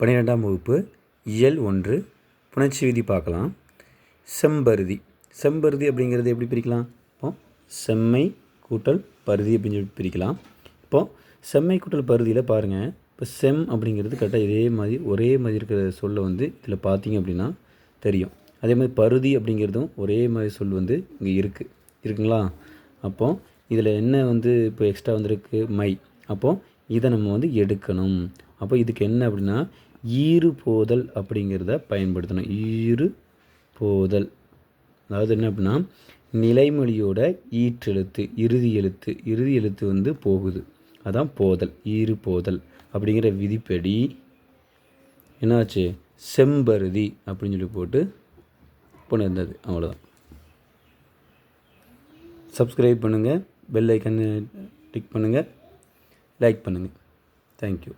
பன்னிரெண்டாம் வகுப்பு இயல் ஒன்று புணர்ச்சி விதி பார்க்கலாம். செம்பருதி. செம்பருதி அப்படிங்கிறது எப்படி பிரிக்கலாம்? இப்போ செம்மை கூட்டல் பருதி அப்படின்னு சொல்லி பிரிக்கலாம். இப்போது செம்மை கூட்டல் பருதியில் பாருங்கள் இப்போ செம் அப்படிங்கிறது கரெக்டாக இதே மாதிரி ஒரே மாதிரி இருக்கிற சொல்லை வந்து இதில் பார்த்தீங்க அப்படின்னா தெரியும். அதே மாதிரி பருதி அப்படிங்கிறதும் ஒரே மாதிரி சொல் வந்து இங்கே இருக்குது இருக்குங்களா? அப்போது இதில் என்ன வந்து இப்போ எக்ஸ்ட்ரா வந்திருக்கு? மை. அப்போது இதை நம்ம வந்து எடுக்கணும். அப்போ இதுக்கு என்ன அப்படின்னா ஈறு போதல் அப்படிங்கிறத பயன்படுத்தணும். ஈறு போதல். அதாவது என்ன அப்படின்னா நிலைமொழியோட ஈற்றெழுத்து இறுதி எழுத்து இறுதி எழுத்து வந்து போகுது. அதான் போதல் ஈறு போதல் அப்படிங்கிற விதிப்படி என்னாச்சு? செம்பருதி அப்படின்னு சொல்லி போட்டு இருந்தது அவ்வளோதான் சப்ஸ்கிரைப் பண்ணுங்கள் பெல் ஐக்கன் டிக் பண்ணுங்கள் லைக் பண்ணுங்கள் தேங்க்யூ